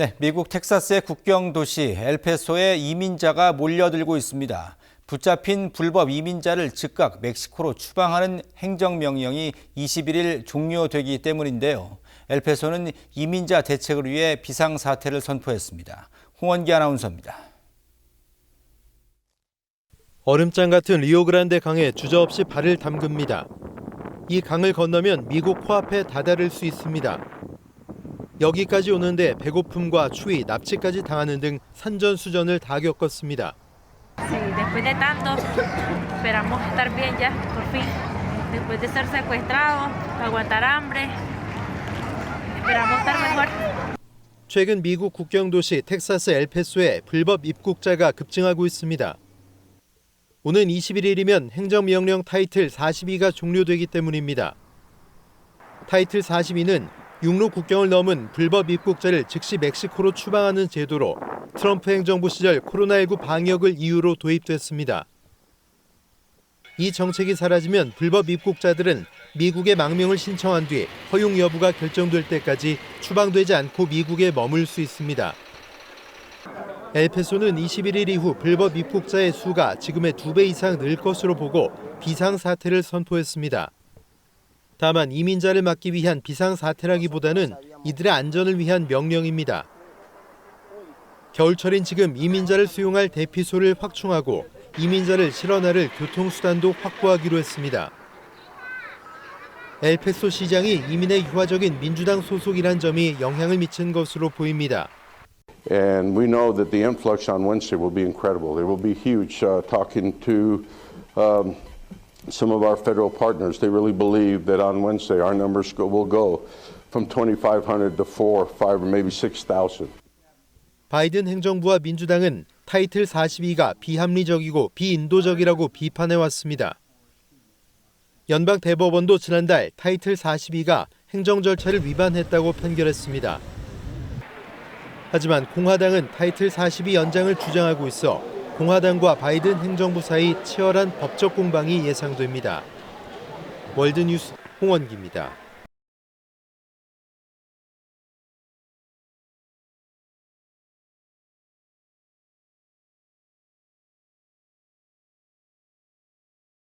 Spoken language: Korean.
네, 미국 텍사스의 국경 도시 엘페소에 이민자가 몰려들고 있습니다. 붙잡힌 불법 이민자를 즉각 멕시코로 추방하는 행정명령이 21일 종료되기 때문인데요. 엘페소는 이민자 대책을 위해 비상사태를 선포했습니다. 홍원기 아나운서입니다. 얼음장 같은 리오그란데 강에 주저없이 발을 담급니다. 이 강을 건너면 미국 코앞에 다다를 수 있습니다. 여기까지 오는데 배고픔과 추위, 납치까지 당하는 등 산전수전을 다 겪었습니다. 최근 미국 국경 도시 텍사스 엘페소에 불법 입국자가 급증하고 있습니다. 오는 21일이면 행정명령 타이틀 42가 종료되기 때문입니다. 타이틀 42는 육로 국경을 넘은 불법 입국자를 즉시 멕시코로 추방하는 제도로 트럼프 행정부 시절 코로나19 방역을 이유로 도입됐습니다. 이 정책이 사라지면 불법 입국자들은 미국에 망명을 신청한 뒤 허용 여부가 결정될 때까지 추방되지 않고 미국에 머물 수 있습니다. 엘페소는 21일 이후 불법 입국자의 수가 지금의 두배 이상 늘 것으로 보고 비상사태를 선포했습니다. 다만 이민자를 막기 위한 비상사태라기보다는 이들의 안전을 위한 명령입니다. 겨울철인 지금 이민자를 수용할 대피소를 확충하고 이민자를 실어 나를 교통수단도 확보하기로 했습니다. 엘페소 시장이 이민의 유화적인 민주당 소속이란 점이 영향을 미친 것으로 보입니다. And we know that the influx on Wednesday will be incredible. There will be huge. Uh, talking to um, some of our federal partners, they really believe that on Wednesday our numbers go, will go from 2,500 to 4, 5, or maybe 6,000. 바이든 행정부와 민주당은 타이틀 42가 비합리적이고 비인도적이라고 비판해 왔습니다. 연방 대법원도 지난달 타이틀 42가 행정 절차를 위반했다고 판결했습니다. 하지만 공화당은 타이틀 42 연장을 주장하고 있어 공화당과 바이든 행정부 사이 치열한 법적 공방이 예상됩니다. 월드뉴스 홍원기입니다.